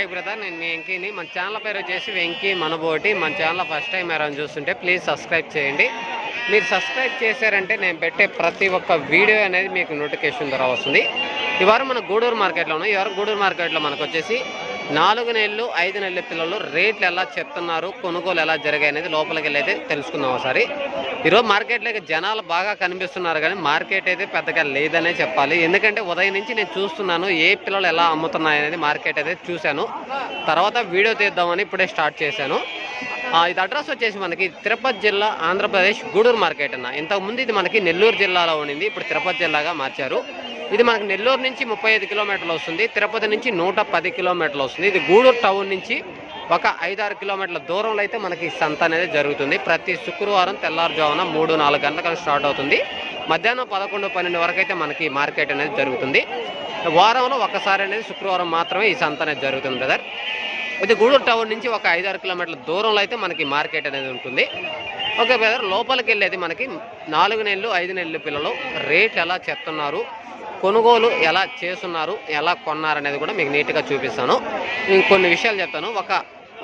Hi brother నేను మీ వెంకీని. మన channel పేరు వచ్చేసి వెంకీ మనబోటి. మన ఛానల్ ఫస్ట్ టైం ఎవరైనా చూస్తుంటే ప్లీజ్ సబ్స్క్రైబ్ చేయండి. మీరు సబ్స్క్రైబ్ చేశారంటే నేను పెట్టే ప్రతి ఒక్క వీడియో అనేది మీకు నోటిఫికేషన్ ద్వారా వస్తుంది. ఈ వారం మన గూడూరు మార్కెట్లో ఉన్నాం ఈ వారం గూడూరు మార్కెట్లో మనకు వచ్చేసి నాలుగు నెలలు ఐదు నెలల పిల్లలు రేట్లు ఎలా చెప్తున్నారు కొనుగోలు ఎలా జరిగాయి అనేది లోపలికి వెళ్ళి అయితే తెలుసుకుందాం ఒకసారి. ఈరోజు మార్కెట్లోకి జనాలు బాగా కనిపిస్తున్నారు కానీ మార్కెట్ అయితే పెద్దగా లేదనే చెప్పాలి. ఎందుకంటే ఉదయం నుంచి నేను చూస్తున్నాను ఏ పిల్లలు ఎలా అమ్ముతున్నాయి అనేది మార్కెట్ అయితే చూశాను. తర్వాత వీడియో తీద్దామని ఇప్పుడే స్టార్ట్ చేశాను. ఇది అడ్రస్ వచ్చేసి మనకి తిరుపతి జిల్లా ఆంధ్రప్రదేశ్ గూడూరు మార్కెట్ అన్న. ఇంతకుముందు ఇది మనకి నెల్లూరు జిల్లాలో ఉండింది ఇప్పుడు తిరుపతి జిల్లాగా మార్చారు. ఇది మనకు నెల్లూరు నుంచి ముప్పై ఐదు కిలోమీటర్లు వస్తుంది. తిరుపతి నుంచి నూట పది కిలోమీటర్లు వస్తుంది. ఇది గూడూరు టౌన్ నుంచి ఒక ఐదారు కిలోమీటర్ల దూరంలో అయితే మనకి ఈ సంత అనేది జరుగుతుంది. ప్రతి శుక్రవారం తెల్లారుజామున మూడు నాలుగు గంటలకు స్టార్ట్ అవుతుంది. మధ్యాహ్నం పదకొండు పన్నెండు వరకు అయితే మనకి మార్కెట్ అనేది జరుగుతుంది. వారంలో ఒకసారి అనేది శుక్రవారం మాత్రమే ఈ సంత అనేది జరుగుతుంది బ్రదర్. ఇది గూడూరు టౌన్ నుంచి ఒక ఐదారు కిలోమీటర్ల దూరంలో అయితే మనకి మార్కెట్ అనేది ఉంటుంది. Okay brother. లోపలికి వెళ్ళేది మనకి నాలుగు నెలలు ఐదు నెలలు పిల్లలు రేట్ ఎలా చెప్తున్నారు? కొనుగోలు ఎలా చేస్తున్నారు ఎలా కొన్నారు అనేది కూడా మీకు నీట్గా చూపిస్తాను. నేను కొన్ని విషయాలు చెప్తాను. ఒక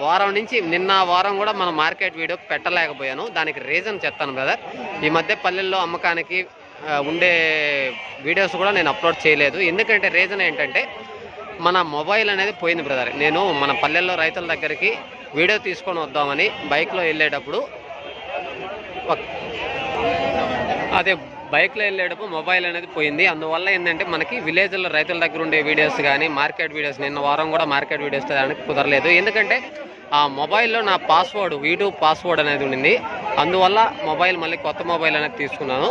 వారం నుంచి నిన్న వారం కూడా మన మార్కెట్ వీడియో పెట్టలేకపోయాను. దానికి రీజన్ చెప్తాను బ్రదర్. ఈ మధ్య పల్లెల్లో అమ్మకానికి ఉండే వీడియోస్ కూడా నేను అప్లోడ్ చేయలేదు. ఎందుకంటే రీజన్ ఏంటంటే మన మొబైల్ అనేది పోయింది బ్రదర్. నేను మన పల్లెల్లో రైతుల దగ్గరికి వీడియో తీసుకొని వద్దామని బైక్లో వెళ్ళేటప్పుడు అదే బైక్లో వెళ్ళేటప్పుడు మొబైల్ అనేది పోయింది. అందువల్ల ఏంటంటే మనకి విలేజ్లో రైతుల దగ్గర ఉండే వీడియోస్ కానీ మార్కెట్ వీడియోస్ నిన్న వారం కూడా మార్కెట్ వీడియోస్ దానికి కుదరలేదు. ఎందుకంటే ఆ మొబైల్లో నా పాస్వర్డ్ యూట్యూబ్ పాస్వర్డ్ అనేది ఉండింది. అందువల్ల మొబైల్ మళ్ళీ కొత్త మొబైల్ అనేది తీసుకున్నాను.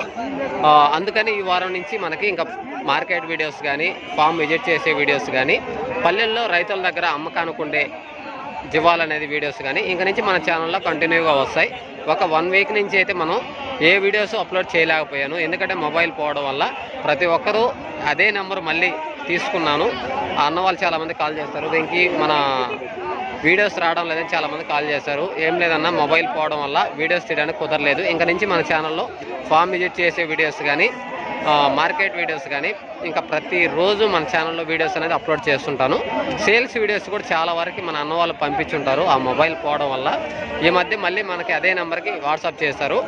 అందుకని ఈ వారం నుంచి మనకి ఇంకా మార్కెట్ వీడియోస్ కానీ ఫామ్ విజిట్ చేసే వీడియోస్ కానీ పల్లెల్లో రైతుల దగ్గర అమ్మకానికి ఉండే జివాల్ అనేది వీడియోస్ కానీ ఇంక నుంచి మన ఛానల్లో కంటిన్యూగా వస్తాయి. ఒక వన్ వీక్ నుంచి అయితే మనం ఏ వీడియోస్ అప్లోడ్ చేయలేకపోయాను. ఎందుకంటే మొబైల్ పోవడం వల్ల ప్రతి ఒక్కరూ అదే నెంబర్ మళ్ళీ తీసుకున్నాను. అన్న వాళ్ళు చాలామంది కాల్ చేస్తారు. దీనికి మన వీడియోస్ రావడం లేదని చాలామంది కాల్ చేశారు ఏం లేదన్నా మొబైల్ పోవడం వల్ల వీడియోస్ తీయడానికి కుదరలేదు. ఇంక నుంచి మన ఛానల్లో ఫామ్ విజిట్ చేసే వీడియోస్ కానీ మార్కెట్ వీడియోస్ కానీ ఇంకా ప్రతిరోజు మన ఛానల్లో వీడియోస్ అనేది అప్లోడ్ చేస్తుంటాను. సేల్స్ వీడియోస్ కూడా చాలా వరకు మన అన్న వాళ్ళు పంపించుంటారు ఆ మొబైల్ పోవడం వల్ల. ఈ మధ్య మళ్ళీ మనకి అదే నెంబర్కి వాట్సాప్ చేస్తారు.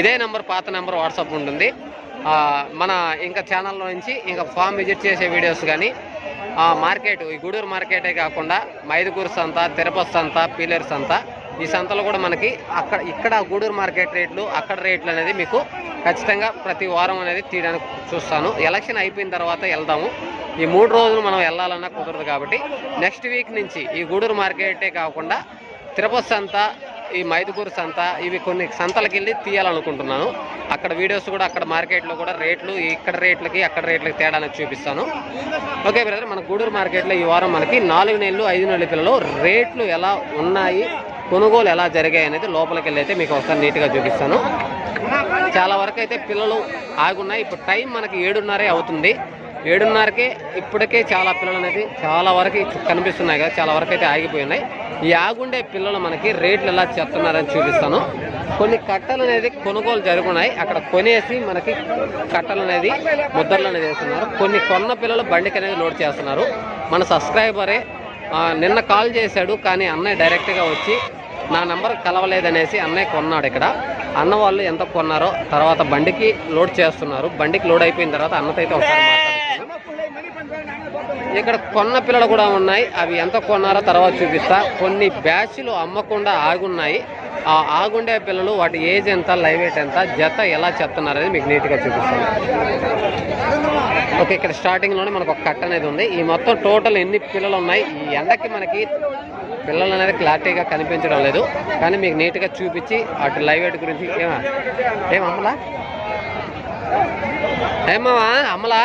ఇదే నెంబర్ పాత నెంబర్ వాట్సాప్ ఉంటుంది. మన ఇంకా ఛానల్లో నుంచి ఇంకా ఫామ్ విజిట్ చేసే వీడియోస్ కానీ మార్కెట్ ఈ గూడూరు మార్కెటే కాకుండా మైదుగూరు సంత తిరుపతి సంత పీలేరు సంత ఈ సంతలో కూడా మనకి అక్కడ ఇక్కడ గూడూరు మార్కెట్ రేట్లు అక్కడ రేట్లు అనేది మీకు ఖచ్చితంగా ప్రతి వారం అనేది తీయడానికి చూస్తాను. ఎలక్షన్ అయిపోయిన తర్వాత వెళ్దాము. ఈ మూడు రోజులు మనం వెళ్ళాలన్నా కుదరదు కాబట్టి నెక్స్ట్ వీక్ నుంచి ఈ గూడూరు మార్కెటే కాకుండా తిరుపతి సంత ఈ మైదుకూరు సంత ఇవి కొన్ని సంతలకు వెళ్ళి తీయాలనుకుంటున్నాను. అక్కడ వీడియోస్ కూడా అక్కడ మార్కెట్లో కూడా రేట్లు ఇక్కడ రేట్లకి అక్కడ రేట్లకి తేడా అనేది చూపిస్తాను. ఓకే బ్రదర్ మన గూడూరు మార్కెట్లో ఈ వారం మనకి నాలుగు నెలలు ఐదు నెలల పిల్లలు రేట్లు ఎలా ఉన్నాయి? కొనుగోలు ఎలా జరిగాయి అనేది లోపలికి వెళ్ళి అయితే మీకు ఒకసారి నీట్గా చూపిస్తాను. చాలా వరకు అయితే పిల్లలు ఆగున్నాయి. ఇప్పుడు టైం మనకి ఏడున్నరే అవుతుంది. ఏడున్నరకే ఇప్పటికే చాలా పిల్లలు అనేది చాలా వరకు కనిపిస్తున్నాయి కదా చాలా వరకు అయితే ఆగిపోయినాయి. ఈ ఆగుండే పిల్లలు మనకి రేట్లు ఎలా చెప్తున్నారని చూపిస్తాను. కొన్ని కట్టలు అనేది కొనుగోలు జరుగున్నాయి. అక్కడ కొనేసి మనకి కట్టలు అనేది ముద్రలు అనేది వేస్తున్నారు. కొన్ని కొన్న పిల్లలు బండికి అనేది లోడ్ చేస్తున్నారు. మన సబ్స్క్రైబరే నిన్న కాల్ చేశాడు కానీ అన్నయ్య డైరెక్ట్గా వచ్చి నా నెంబర్ కలవలేదనేసి అన్నయ్య కొన్నాడు ఇక్కడ. అన్న వాళ్ళు ఎంత కొన్నారో తర్వాత బండికి లోడ్ చేస్తున్నారు. బండికి లోడ్ అయిపోయిన తర్వాత అన్నతో అయితే ఒకసారి మాట్లాడుతున్నాను ఇక్కడ కొన్న పిల్లలు కూడా ఉన్నాయి. అవి ఎంత కొన్నారో తర్వాత చూపిస్తా. కొన్ని బ్యాచ్లు అమ్మకుండా ఆగున్నాయి. ఆ ఆగుండే పిల్లలు వాటి ఏజ్ ఎంత లైవ్ ఎయిట్ ఎంత జత ఎలా చెప్తున్నారనేది మీకు నీట్గా చూపిస్తాను. ఓకే ఇక్కడ స్టార్టింగ్లోనే మనకు ఒక కట్ అనేది ఉంది. ఈ మొత్తం టోటల్ ఎన్ని పిల్లలు ఉన్నాయి? ఈ ఎండకి మనకి పిల్లలు అనేది క్లారిటీగా కనిపించడం లేదు. కానీ మీకు నీట్గా చూపించి అటు లైవ్ వెయిట్ గురించి ఏమా? ఏం అమ్మలా ఏమమ్మా అమ్మలా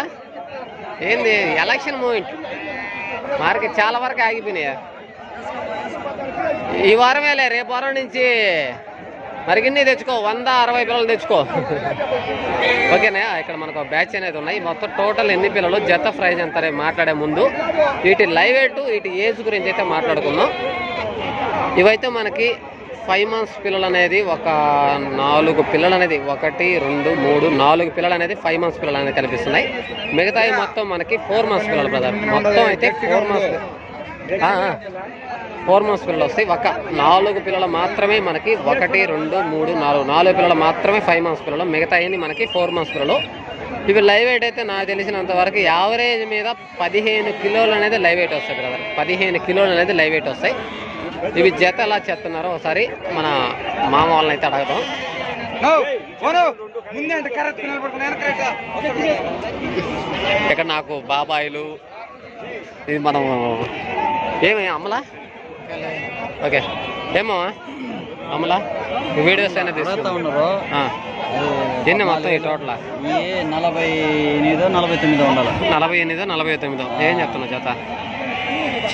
ఏంది? Election moment. మార్కెట్ చాలా వరకు ఆగిపోయినాయి? ఈ వారమేలే రేపు వారం నుంచి. మరిగిన్ని తెచ్చుకో వంద అరవై పిల్లలు తెచ్చుకో. ఓకేనా? ఇక్కడ మనకు బ్యాచ్ అనేది ఉన్నాయి. మొత్తం టోటల్ ఎన్ని పిల్లలు? జత ప్రైజ్ ఎంత మాట్లాడే ముందు. వీటి లైవ్ ఎటు వీటి ఏజ్ గురించి అయితే మాట్లాడుకుందాం. ఇవైతే మనకి ఫైవ్ మంత్స్ పిల్లలు అనేది ఒక నాలుగు పిల్లలు అనేది ఒకటి రెండు మూడు నాలుగు పిల్లలు అనేది ఫైవ్ మంత్స్ పిల్లలు అనేది కనిపిస్తున్నాయి. మిగతాయి మొత్తం మనకి ఫోర్ మంత్స్ పిల్లలు బ్రదర్ మొత్తం అయితే ఫోర్ మంత్స్. ఫోర్ మంత్స్ పిల్లలు వస్తాయి. ఒక నాలుగు పిల్లలు మాత్రమే మనకి ఒకటి రెండు మూడు నాలుగు. నాలుగు పిల్లలు మాత్రమే ఫైవ్ మంత్స్ పిల్లలు. మిగతా అన్ని మనకి ఫోర్ మంత్స్ పిల్లలు. ఇవి లైవ్ వెయిట్ అయితే నాకు తెలిసినంత వరకు యావరేజ్ మీద పదిహేను కిలోలు అనేది లైవ్ వెయిట్ వస్తాయి బ్రదర్ పదిహేను కిలోలు అనేది లైవ్ వెయిట్ వస్తాయి. ఇవి జత ఎలా చేస్తున్నారో ఒకసారి మన మామ వాళ్ళని అయితే అడగదాం నిలబడుకున్నా ఇక్కడ నాకు బాబాయిలు ఇది మనం ఏమి అమ్మలా? ఓకే. ఏమో అమ్మలా వీడియోస్ అయినా పెడతా తీసుకుంటా ఉన్నారు ఎన్ని మొత్తం ఈ టోటల్? ఏ నలభై ఎనిమిదో నలభై తొమ్మిదో ఉండాలి. నలభై ఎనిమిదో నలభై తొమ్మిదో. ఏం చెప్తున్నావు జత?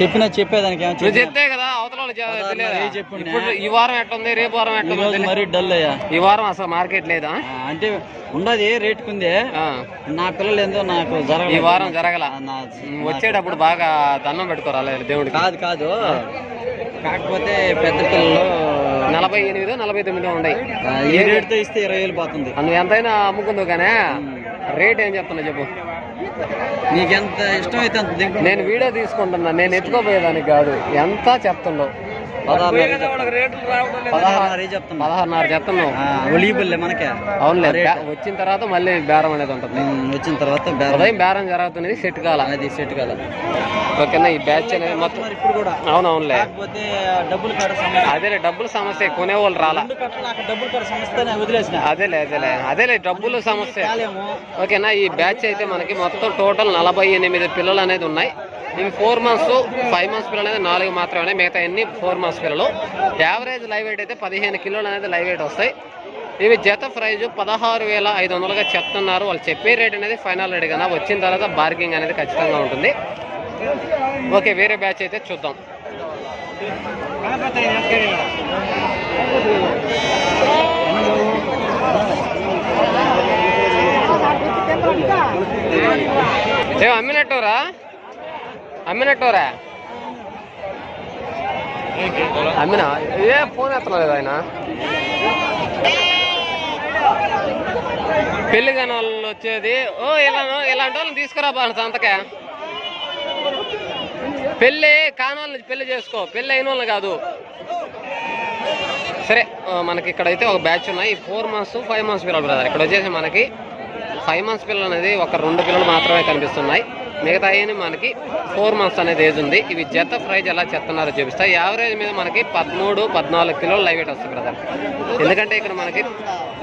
చెప్పినా చెప్పేదానికి నువ్వు. చెప్తే కదా. ఏ? ఇప్పుడు ఈ వారం ఎట్లుంది రేపు వారం ఈ ఎట్లుంది. మరీ డల్ అయ్యా? ఈ వారం అసలు మార్కెట్ లేదా? అంటే ఉండదు రేటుకుంది? ఆ. నా పిల్లలు ఏందో నాకు ఈ జరగలేదు వారం జరగల. వచ్చేటప్పుడు బాగా దండం పెట్టుకోరాలి దేవుడికి. కాదు కాదు. కాకపోతే పెద్ద పిల్లలు నలభై ఎనిమిదో నలభై తొమ్మిదో ఉన్నాయి ఈ రేటుతో ఇస్తే ఇరవై వేలు పోతుంది. నువ్వు ఎంతైనా అమ్ముకుందు కానీ రేట్ ఏం చెప్తున్నా చెప్పు. నీకు ఎంత ఇష్టం అయితే అంత నేను వీడియో తీసుకుంటున్నా నేను ఎత్తుకోపోయేదానికి కాదు. ఎంత చెప్తున్నావు? పదహారున్నర చెప్తున్నా. పదహారున్నర చెప్తున్నా. పదహారున్నర చెప్తున్నావు మనకే. అవునులే వచ్చిన తర్వాత మళ్ళీ బేరం అనేది ఉంటుంది. వచ్చిన తర్వాత బేరం. ఉదయం బేరం జరుగుతున్నది సెట్ కాల. అది సెట్ కదా ఓకేనా ఈ బ్యాచ్ అనేది మొత్తం ఇప్పుడు కూడా. అవునవునులే. కాకపోతే డబ్బులు కాడ సమస్య. అదేలే డబ్బుల సమస్య కొనేవాళ్ళు రాలా. అదేలే అదేలే. అదేలే డబ్బుల సమస్య. ఓకేనా ఈ బ్యాచ్ అయితే మనకి మొత్తం టోటల్ నలభై ఎనిమిది పిల్లలు అనేది ఉన్నాయి. ఇవి ఫోర్ మంత్స్ ఫైవ్ మంత్స్ పిల్లలు అనేది నాలుగు మాత్రమే మిగతా అన్ని ఫోర్ మంత్స్ పిల్లలు. యావరేజ్ లైవ్ వెయిట్ అయితే పదిహేను కిలోలు అనేది లైవ్ వెయిట్ వస్తాయి. ఇవి జత ప్రైజు పదహారు వేల ఐదు వందలుగా చెప్తున్నారు. వాళ్ళు చెప్పే రేట్ అనేది ఫైనల్ రేట్ కన్నా వచ్చిన తర్వాత బార్గింగ్ అనేది ఖచ్చితంగా ఉంటుంది. ఓకే వేరే బ్యాచ్ అయితే చూద్దాం. ఏం అమ్మినట్టురా అమ్మినట్టురా? అమ్మినా? ఏ ఫోన్ ఎత్తలేదు ఆయన. పెళ్ళి కాని వాళ్ళు వచ్చేది. ఓ ఇలా ఇలాంటి వాళ్ళని తీసుకురా బాను సంతకే. పెళ్ళి కాని వాళ్ళని పెళ్ళి చేసుకో. పెళ్ళి అయిన వాళ్ళని కాదు. సరే మనకి ఇక్కడైతే ఒక బ్యాచ్ ఉన్నాయి. ఫోర్ మంత్స్ ఫైవ్ మంత్స్ పిల్లలు బ్రదర్. ఇక్కడ వచ్చేసి మనకి ఫైవ్ మంత్స్ పిల్లలు అనేది ఒక రెండు పిల్లలు మాత్రమే కనిపిస్తున్నాయి. మిగతా మనకి ఫోర్ మంత్స్ అనేది ఏజ్ ఉంది. ఇవి జత ప్రైజ్ ఎలా చెప్తున్నారో చూపిస్తా. యావరేజ్ మీద మనకి పదమూడు పద్నాలుగు కిలోలు లైవ్ వెయిట్ వస్తుంది బ్రదర్. ఎందుకంటే ఇక్కడ మనకి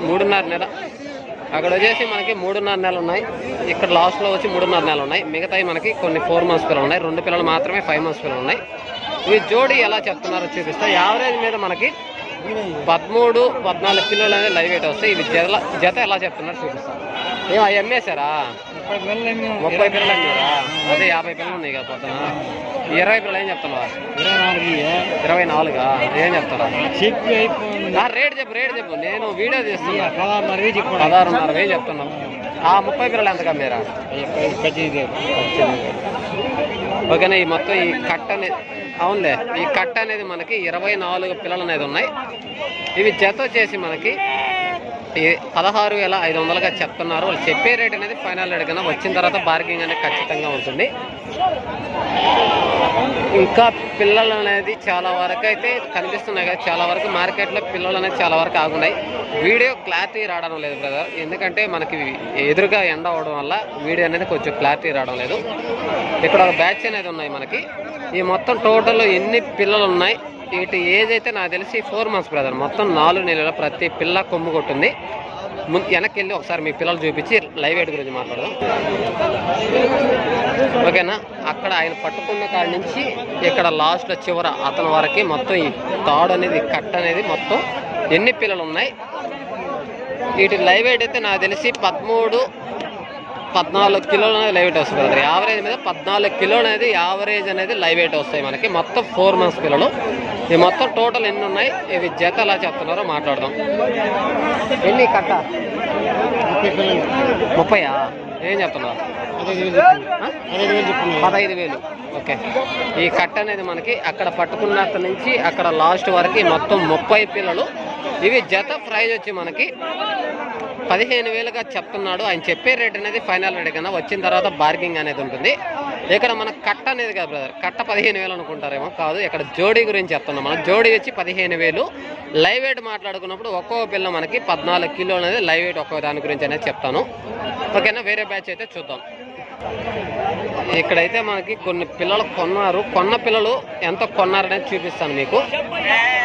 మూడున్నర నెల అక్కడ వచ్చేసి మనకి మూడున్నర నెలలు ఉన్నాయి. ఇక్కడ లాస్ట్లో వచ్చి మూడున్నర నెలలు ఉన్నాయి. మిగతాయి మనకి కొన్ని ఫోర్ మంత్స్ పిల్లలు ఉన్నాయి. రెండు పిల్లలు మాత్రమే ఫైవ్ మంత్స్ పిల్లలు ఉన్నాయి. ఇవి జోడి ఎలా చెప్తున్నారో చూపిస్తా. యావరేజ్ మీద మనకి పదమూడు పద్నాలుగు కిలోలు అనేది లైవ్ వెయిట్ వస్తాయి. ఇవి జత జత ఎలా చెప్తున్నారో చూపిస్తాను ఏం అవి అమ్మేశారా? ముప్పై పిల్లలు అమ్మారా అదే యాభై పిల్లలు ఉన్నాయి కదా పొద్దున ఇరవై పిల్లలు ఏం చెప్తున్నావా? ఇరవై నాలుగా ఏం చెప్తారా? రేట్ చెప్పు రేట్ చెప్పు. నేను వీడియో తీస్తున్నా. పదహారున్నర వేలు చెప్తున్నావు ఆ ముప్పై పిల్లలు ఎంత కమ్మారా ఓకేనా ఈ మొత్తం ఈ కట్ట అనేది అవునులే. ఈ కట్ట అనేది మనకి ఇరవై నాలుగు పిల్లలు అనేది ఉన్నాయి. ఇవి జత వచ్చేసి మనకి పదహారు వేల ఐదు వందలుగా చెప్తున్నారు. వాళ్ళు చెప్పే రేట్ అనేది ఫైనల్ రేట్ కన్నా వచ్చిన తర్వాత బార్గింగ్ అనేది ఖచ్చితంగా ఉంటుంది. ఇంకా పిల్లలు అనేది చాలా వరకు అయితే కనిపిస్తున్నాయి కదా చాలా వరకు మార్కెట్లో పిల్లలు అనేది చాలా వరకు ఆగున్నాయి. వీడియో క్లారిటీ రావడం లేదు బ్రదర్ ఎందుకంటే మనకి ఎదురుగా ఎండ అవడం వల్ల వీడియో అనేది కొంచెం క్లారిటీ రావడం లేదు. ఇక్కడ ఒక బ్యాచ్ అనేది ఉన్నాయి మనకి. ఈ మొత్తం టోటల్ ఎన్ని పిల్లలు ఉన్నాయి? ఇటు ఏజ్ అయితే నాకు తెలిసి ఫోర్ మంత్స్ బ్రదర్ మొత్తం నాలుగు నెలల ప్రతి పిల్ల కొమ్ము కొట్టింది. ముందు వెనక్కి వెళ్ళి ఒకసారి మీ పిల్లలు చూపించి లైవ్ వెయిట్ గురించి మాట్లాడదాం. ఓకేనా? అక్కడ ఆయన పట్టుకున్న కాడి నుంచి ఇక్కడ లాస్ట్లో చివర అతని వరకు మొత్తం ఈ తాడు అనేది కట్ అనేది మొత్తం ఎన్ని పిల్లలు ఉన్నాయి? వీటి లైవ్ వెయిట్ అయితే నాకు తెలిసి పదమూడు పద్నాలుగు కిలోలు అనేది లైవ్ ఎయిట్ వస్తుంది బ్రదర్ యావరేజ్ మీద పద్నాలుగు కిలోలు అనేది యావరేజ్ అనేది లైవ్ ఎయిట్ వస్తాయి మనకి. మొత్తం ఫోర్ మంత్స్ పిల్లలు. ఈ మొత్తం టోటల్ ఎన్ని ఉన్నాయి? ఇవి జత ఎలా చెప్తున్నారో మాట్లాడదాం. ఎన్ని కట్ట? ముప్పయా? ఏం చెప్తున్నారు? పదహైదు వేలు ఓకే. ఈ కట్ట అనేది మనకి అక్కడ పట్టుకున్నట్టు నుంచి అక్కడ లాస్ట్ వరకు మొత్తం ముప్పై పిల్లలు. ఇవి జత ప్రైజ్ వచ్చి మనకి పదిహేను వేలుగా చెప్తున్నాడు. ఆయన చెప్పే రేట్ అనేది ఫైనల్ రేట్ కన్నా వచ్చిన తర్వాత బార్గింగ్ అనేది ఉంటుంది. ఇక్కడ మన కట్ట అనేది కాదు బ్రదర్ కట్ట పదిహేను వేలు అనుకుంటారేమో కాదు. ఇక్కడ జోడీ గురించి చెప్తున్నాం మనం. జోడీ వచ్చి పదిహేను వేలు. లైవ్ వెయిట్ మాట్లాడుకున్నప్పుడు ఒక్కో పిల్ల మనకి పద్నాలుగు కిలో అనేది లైవ్ వెయిట్ ఒక్కో దాని గురించి అనేది చెప్తాను. ఓకేనా? వేరే బ్యాచ్ అయితే చూద్దాం. ఇక్కడైతే మనకి కొన్ని పిల్లలు కొన్నారు. కొన్న పిల్లలు ఎంత కొన్నారనేది చూపిస్తాను మీకు.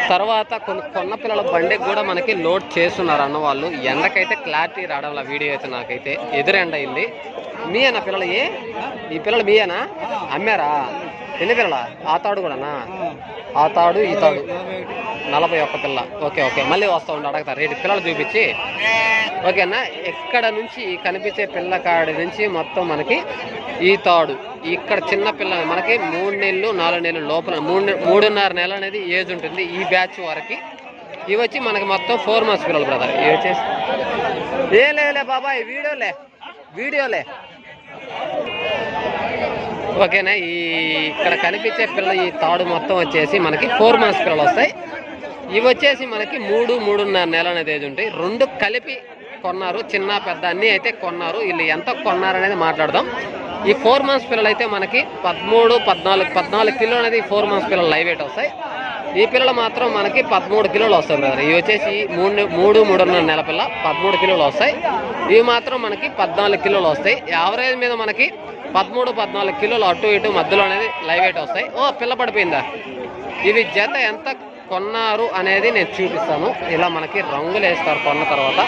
తర్వాత కొన్ని కొన్న పిల్లల బండికి కూడా మనకి లోడ్ చేస్తున్నారు అన్న వాళ్ళు. ఎండకైతే క్లారిటీ రావడం వీడియో అయితే నాకైతే ఎదురెండ అయింది మీ అన్న పిల్లలు ఏ? ఈ పిల్లలు మీయేనా? అమ్మారా? ఎన్ని పిల్లల ఆ తాడు కూడానా? ఆ తాడు ఈ తాడు. నలభై ఒక్క పిల్ల. Okay okay. మళ్ళీ వస్తూ ఉండి అడగతా. రేటు పిల్లలు చూపించి. ఓకేనా ఎక్కడ నుంచి కనిపించే పిల్ల కాడి నుంచి మొత్తం మనకి ఈ తాడు. ఇక్కడ చిన్న పిల్ల మనకి మూడు నెలలు నాలుగు నెలలు లోపల మూడు మూడున్నర నెలలు అనేది ఏజ్ ఉంటుంది ఈ బ్యాచ్ వరకు. ఇవి వచ్చి మనకి మొత్తం ఫోర్ మంత్స్ పిల్లలు బ్రదర్ ఇవి వచ్చేసి ఏ లే బాబాయ్ వీడియోలే. వీడియోలే. ఓకేనా? ఈ ఇక్కడ కనిపించే పిల్ల ఈ తాడు మొత్తం వచ్చేసి మనకి ఫోర్ మంత్స్ పిల్లలు వస్తాయి. ఇవి వచ్చేసి మనకి మూడు మూడున్నర నెల అనేది ఏది ఉంటాయి. రెండు కలిపి కొన్నారు చిన్న పెద్ద అన్నీ అయితే కొన్నారు. వీళ్ళు ఎంత కొన్నారు అనేది మాట్లాడదాం. ఈ ఫోర్ మంత్స్ పిల్లలు అయితే మనకి పదమూడు పద్నాలుగు పద్నాలుగు కిలో అనేది ఫోర్ మంత్స్ పిల్లలు లైవ్ వెయిట్ వస్తాయి. ఈ పిల్లలు మాత్రం మనకి పదమూడు కిలోలు వస్తాయి బ్రదర్. ఇవి వచ్చేసి మూడు మూడు మూడున్నర నెల పిల్ల పదమూడు కిలోలు వస్తాయి. ఇవి మాత్రం మనకి పద్నాలుగు కిలోలు వస్తాయి. యావరేజ్ మీద మనకి పదమూడు పద్నాలుగు కిలోలు అటు ఇటు మధ్యలో అనేది లైవ్ వెయిట్ వస్తాయి. ఓ పిల్ల పడిపోయిందా? ఇవి జత ఎంత కొన్నారు అనేది నేను చూపిస్తాను. ఇలా మనకి రంగులు వేస్తారు కొన్న తర్వాత.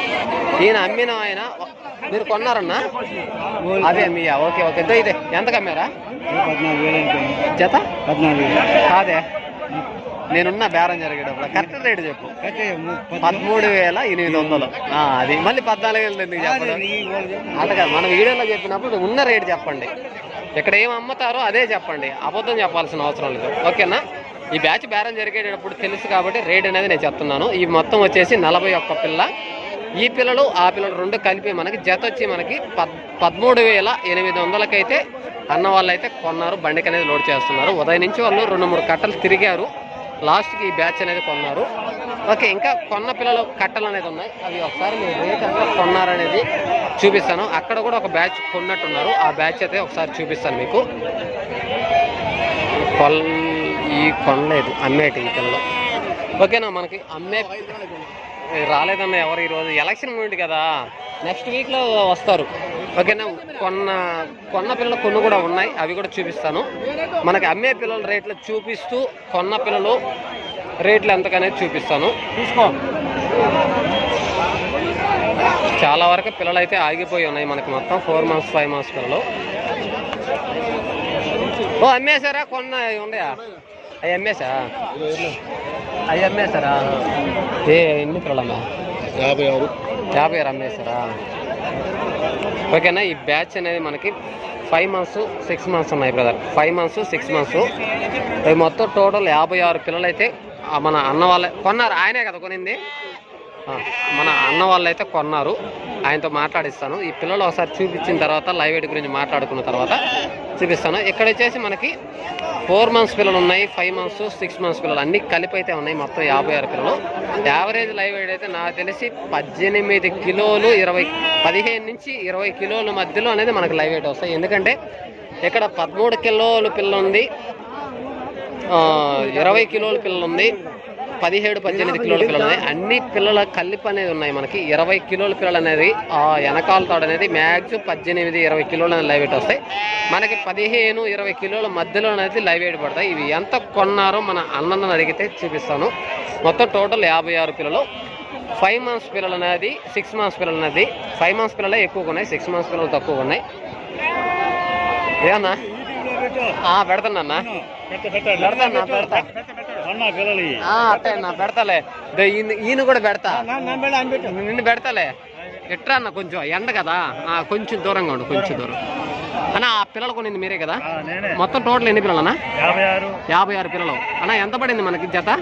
ఈయన అమ్మిన ఆయన మీరు కొన్నారన్నా? అదే మీయా. Okay okay. ఇదో ఇదే. ఎంతకు అమ్మారా పద్నాలుగు వేలు అనుకోండి. జత? పద్నాలుగు కాదే నేనున్న బేరం జరిగేటప్పుడు. కరెక్ట్ రేటు చెప్పు. పదమూడు వేల ఎనిమిది వందలు. అది మళ్ళీ పద్నాలుగు వేలు ఎందుకు చెప్పడం అంతగా మన వీడియోలో చెప్పినప్పుడు ఉన్న రేటు చెప్పండి. ఇక్కడ ఏం అమ్ముతారో అదే చెప్పండి. అబద్ధం చెప్పాల్సిన అవసరం లేదు. ఓకేనా? ఈ బ్యాచ్ బేరం జరిగేటప్పుడు తెలుసు కాబట్టి రేట్ అనేది నేను చెప్తున్నాను. ఈ మొత్తం వచ్చేసి నలభై ఒక్క పిల్ల. ఈ పిల్లలు ఆ పిల్లలు రెండు కలిపి మనకి జత వచ్చి మనకి పద్ పదమూడు వేల ఎనిమిది వందలకైతే అన్న వాళ్ళు అయితే కొన్నారు. బండికి అనేది లోడ్ చేస్తున్నారు. ఉదయం నుంచి వాళ్ళు రెండు మూడు కట్టలు తిరిగారు. లాస్ట్కి ఈ బ్యాచ్ అనేది కొన్నారు. ఓకే ఇంకా కొన్న పిల్లలు కట్టలు అనేది ఉన్నాయి. అవి ఒకసారి మీరు రేట్ ఎంత కొన్నారనేది చూపిస్తాను. అక్కడ కూడా ఒక బ్యాచ్ కొన్నట్టున్నారు. ఆ బ్యాచ్ అయితే ఒకసారి చూపిస్తాను మీకు. కొల్ ఈ కొనలేదు అమ్మేటి ఈ పిల్లలు. ఓకేనా మనకి అమ్మే రాలేదన్న ఎవరు ఈరోజు ఎలక్షన్ మూమెంట్ కదా. నెక్స్ట్ వీక్లో వస్తారు. ఓకేనా? కొన్న కొన్న పిల్లలు కొన్ని కూడా ఉన్నాయి. అవి కూడా చూపిస్తాను. మనకి అమ్మే పిల్లల రేట్లు చూపిస్తూ కొన్న పిల్లలు రేట్లు ఎంతకనేది చూపిస్తాను. చూసుకో చాలా వరకు పిల్లలు అయితే ఆగిపోయి ఉన్నాయి మనకి మొత్తం. ఫోర్ మంత్స్ ఫైవ్ మంత్స్ పిల్లలు. ఓ అమ్మేశారా? కొన్న ఉండయా అవి అమ్మేశా అవి అమ్మేశారా ఏ ఎన్ని యాభై ఆరు. యాభై ఆరు అమ్మేశారా ఓకేనా ఈ బ్యాచ్ అనేది మనకి ఫైవ్ మంత్స్ సిక్స్ మంత్స్ ఉన్నాయి brother. Five months six months. మొత్తం టోటల్ యాభై ఆరు పిల్లలు అయితే మన అన్న వాళ్ళే కొన్నారు ఆయనే కదా కొనింది. మన అన్న వాళ్ళు అయితే కొన్నారు. ఆయనతో మాట్లాడిస్తాను. ఈ పిల్లలు ఒకసారి చూపించిన తర్వాత లైవ్ వెయిట్ గురించి మాట్లాడుకున్న తర్వాత చూపిస్తాను. ఇక్కడ వచ్చేసి మనకి ఫోర్ మంత్స్ పిల్లలు ఉన్నాయి ఫైవ్ మంత్స్ సిక్స్ మంత్స్ పిల్లలు అన్ని కలిపి అయితే ఉన్నాయి మొత్తం యాభై ఆరు పిల్లలు. యావరేజ్ లైవ్ వెయిట్ అయితే నాకు తెలిసి పద్దెనిమిది కిలోలు ఇరవై పదిహేను నుంచి ఇరవై కిలోల మధ్యలో అనేది మనకు లైవ్ వెయిట్ వస్తాయి. ఎందుకంటే ఇక్కడ పదమూడు కిలోల పిల్ల ఉంది. ఇరవై కిలోల పిల్లలు ఉంది. పదిహేడు పద్దెనిమిది కిలోల పిల్లలు ఉన్నాయి అన్ని పిల్లల కలిపి అనేది ఉన్నాయి మనకి. ఇరవై కిలోల పిల్లలు అనేది ఆ వెనకాల తాడు అనేది మ్యాక్సిమం పద్దెనిమిది ఇరవై కిలోలు అనేది లైవ్ వెయిట్ వస్తాయి. మనకి పదిహేను ఇరవై కిలోల మధ్యలో అనేది లైవ్ వెయిట్ పడతాయి. ఇవి ఎంత కొన్నారో మన అన్నను అడిగితే చూపిస్తాను. మొత్తం టోటల్ యాభై ఆరు పిల్లలు ఫైవ్ మంత్స్ పిల్లలు అనేది సిక్స్ మంత్స్ పిల్లలు అనేది ఫైవ్ మంత్స్ పిల్లలే ఎక్కువగా ఉన్నాయి. సిక్స్ మంత్స్ పిల్లలు తక్కువగా ఉన్నాయి. ఏమన్నా పెడతానన్నా పెడతానా పెడతా ఆ, అట్టే నా పెడతాలే. ఈయన కూడా పెడతా. నిన్ను పెడతాలే. ఎట్రా అన్న కొంచెం ఎండ కదా. ఆ, కొంచెం దూరంగా ఉండు కొంచెం దూరం. అన్న ఆ పిల్లలు కొనింది మీరే కదా? మొత్తం టోటల్ ఎన్ని పిల్లలు అన్న యాభై ఆరు పిల్లలు. అన్న ఎంత పడింది మనకి జత?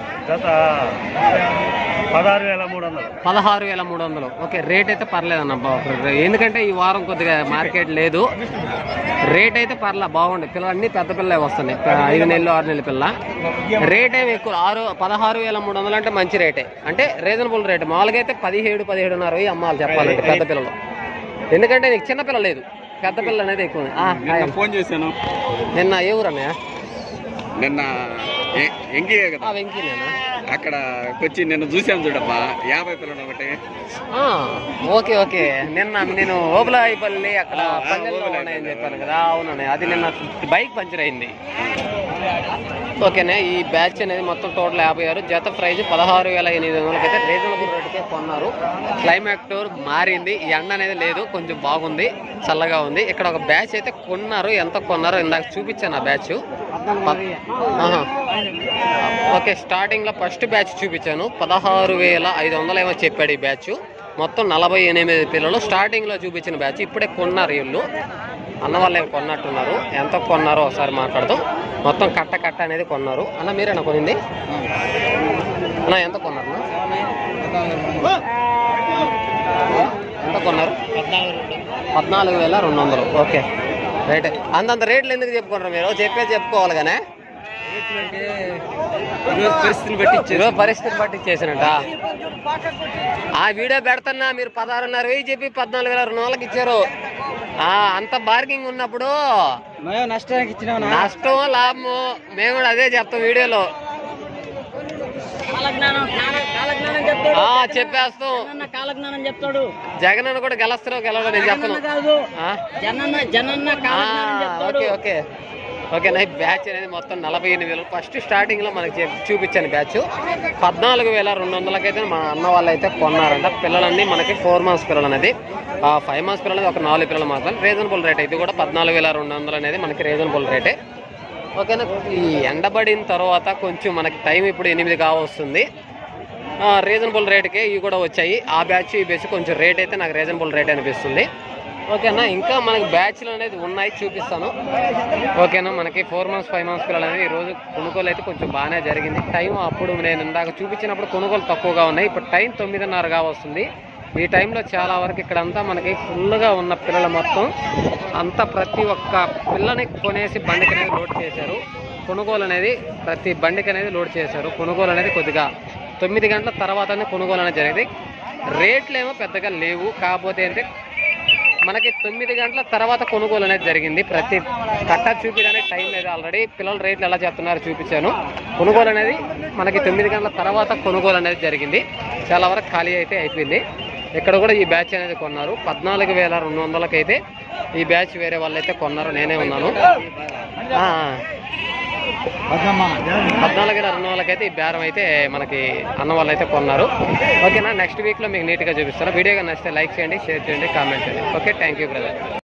పదహారు వేల మూడు వందలు. పదహారు వేల మూడు వందలు. ఓకే రేట్ అయితే పర్లేదన్న బా- ఎందుకంటే ఈ వారం కొద్దిగా మార్కెట్ లేదు. రేట్ అయితే పర్లే బాగుంది. పిల్లలు అన్ని పెద్ద పిల్లలే వస్తున్నాయి. ఐదు నెలలు ఆరు నెలల పిల్ల. రేట్ ఏమి ఎక్కువ? ఆరు పదహారు వేల మూడు వందలు అంటే మంచి రేటే. అంటే రీజనబుల్ రేట్. మామూలుగా అయితే పదిహేడు పదిహేడున్నర అమ్మాలి చెప్పాలంటే పెద్ద పిల్లలు. ఎందుకంటే నీకు చిన్న పిల్ల లేదు. పెద్ద పిల్ల అనేది ఎక్కువ ఫోన్ చేశాను. నిన్న ఏ ఊరు అన్నయ్య నిన్న కదా. అక్కడ వచ్చి నిన్న చూసాను చూడమ్మా. యాభై పిల్లలు ఒకటి. Okay okay. నిన్న నేను ఓబులాయిపల్లి అక్కడ ఓబులాయిపల్లి. ఉన్నాయని చెప్పాను కదా. అవునన్నయ్య అది నిన్న బైక్ పంచర్ అయింది. ఓకేనే ఈ బ్యాచ్ అనేది మొత్తం టోటల్ యాభై ఆరు. జత ప్రైజ్ పదహారు వేల ఎనిమిది వందలకి అయితే రీజనబుల్ రేటుకే కొన్నారు. క్లైమాక్టోర్ మారింది. ఈ ఎండ అనేది లేదు. కొంచెం బాగుంది. చల్లగా ఉంది. ఇక్కడ ఒక బ్యాచ్ అయితే కొన్నారు. ఎంత కొన్నారో ఇందాక చూపించాను ఆ బ్యాచ్. ఓకే స్టార్టింగ్లో ఫస్ట్ బ్యాచ్ చూపించాను. పదహారు వేల ఐదు వందలు ఏమో చెప్పాడు ఈ బ్యాచ్ మొత్తం నలభై ఎనిమిది పిల్లలు. స్టార్టింగ్లో చూపించిన బ్యాచ్ ఇప్పుడే కొన్నారు వీళ్ళు. అన్న వాళ్ళు ఏం కొన్నట్టున్నారు? ఎంత కొన్నారో ఒకసారి మాట్లాడదాం. మొత్తం కట్ట కట్ట అనేది కొన్నారు. అన్న మీరేనా కొనింది? అన్న ఎంత కొన్నారు? ఎంత కొన్నారు? పద్నాలుగు వేల రెండు వందలు. ఓకే. రైట్. అంతంత రేట్లు ఎందుకు చెప్పుకుంటారు మీరు? చెప్పే చెప్పుకోవాలి కానీ పరిస్థితిని బట్టి ఇచ్చేది ఈరోజు బట్టి ఇచ్చేసినట్ట ఆ వీడియో పెడుతున్నా మీరు పదహారున్నర వెయ్యి చెప్పి పద్నాలుగు వేల రెండు వందలకి ఇచ్చారు. అంత బార్గింగ్ ఉన్నప్పుడు నష్టానికి ఇచ్చినావు నష్టం లాభము మేము కూడా అదే చెప్తాం వీడియోలో. చెప్పేస్తాం. కాలజ్ఞానం చెప్తాడు. జగన్ అన్న కూడా గెలుస్తారో గెలవడో నేను చెప్తాడు. Okay okay. ఓకే ఈ బ్యాచ్ అనేది మొత్తం నలభై ఎనిమిది వేలు. ఫస్ట్ స్టార్టింగ్లో మనకి చూపించాను బ్యాచ్. పద్నాలుగు వేల రెండు వందలకైతే మా అన్న వాళ్ళు అయితే కొన్నారంట. పిల్లలన్నీ మనకి ఫోర్ మంత్స్ పిల్లలు అనేది ఫైవ్ మంత్స్ పిల్లలు ఒక నాలుగు పిల్లలు మాత్రం రీజనబుల్ రేట్ ఇది కూడా పద్నాలుగు వేల రెండు వందలు అనేది మనకి రీజనబుల్ రేటే ఓకేనా? ఈ ఎండబడిన తర్వాత కొంచెం మనకి టైం ఇప్పుడు ఎనిమిది కావస్తుంది. రీజనబుల్ రేట్కే ఇవి కూడా వచ్చాయి. ఆ బ్యాచ్ ఈ బ్యాచ్ కొంచెం రేట్ అయితే నాకు రీజనబుల్ రేట్ అనిపిస్తుంది. ఓకేనా? ఇంకా మనకి బ్యాచ్లు అనేది ఉన్నాయి చూపిస్తాను. ఓకేనా? మనకి ఫోర్ మంత్స్ ఫైవ్ మంత్స్ పిల్లలు అనేది ఈరోజు కొనుగోలు అయితే కొంచెం బాగానే జరిగింది. టైం అప్పుడు నేను ఇందాక చూపించినప్పుడు కొనుగోలు తక్కువగా ఉన్నాయి. ఇప్పుడు టైం తొమ్మిదిన్నరగా వస్తుంది. ఈ టైంలో చాలా వరకు ఇక్కడంతా మనకి ఫుల్గా ఉన్న పిల్లలు మొత్తం అంతా ప్రతి ఒక్క పిల్లని కొనేసి బండికి అనేది లోడ్ చేశారు. కొనుగోలు అనేది ప్రతి బండికి అనేది లోడ్ చేశారు. కొనుగోలు అనేది కొద్దిగా తొమ్మిది గంటల తర్వాతనే కొనుగోలు అనేది జరిగింది. రేట్లు ఏమో పెద్దగా లేవు. కాకపోతే అంటే మనకి తొమ్మిది గంటల తర్వాత కొనుగోలు అనేది జరిగింది. ప్రతి కట్ట చూపించడానికి టైం లేదు ఆల్రెడీ. పిల్లల రేట్లు ఎలా చెప్తున్నారు చూపించాను. కొనుగోలు అనేది మనకి తొమ్మిది గంటల తర్వాత కొనుగోలు అనేది జరిగింది. చాలా వరకు ఖాళీ అయితే అయిపోయింది. ఇక్కడ కూడా ఈ బ్యాచ్ అనేది కొన్నారు. పద్నాలుగు వేల రెండు వందలకైతే ఈ బ్యాచ్ వేరే వాళ్ళు అయితే కొన్నారు. నేనే ఉన్నాను. పద్నాలుగు వేల వాళ్ళకైతే ఈ బేరం అయితే మనకి అన్న వాళ్ళు అయితే కొన్నారు. ఓకేనా? నెక్స్ట్ వీక్లో మీకు నీట్గా చూపిస్తాను. వీడియోగా నచ్చితే లైక్ చేయండి షేర్ చేయండి కామెంట్ చేయండి. Okay thank you brother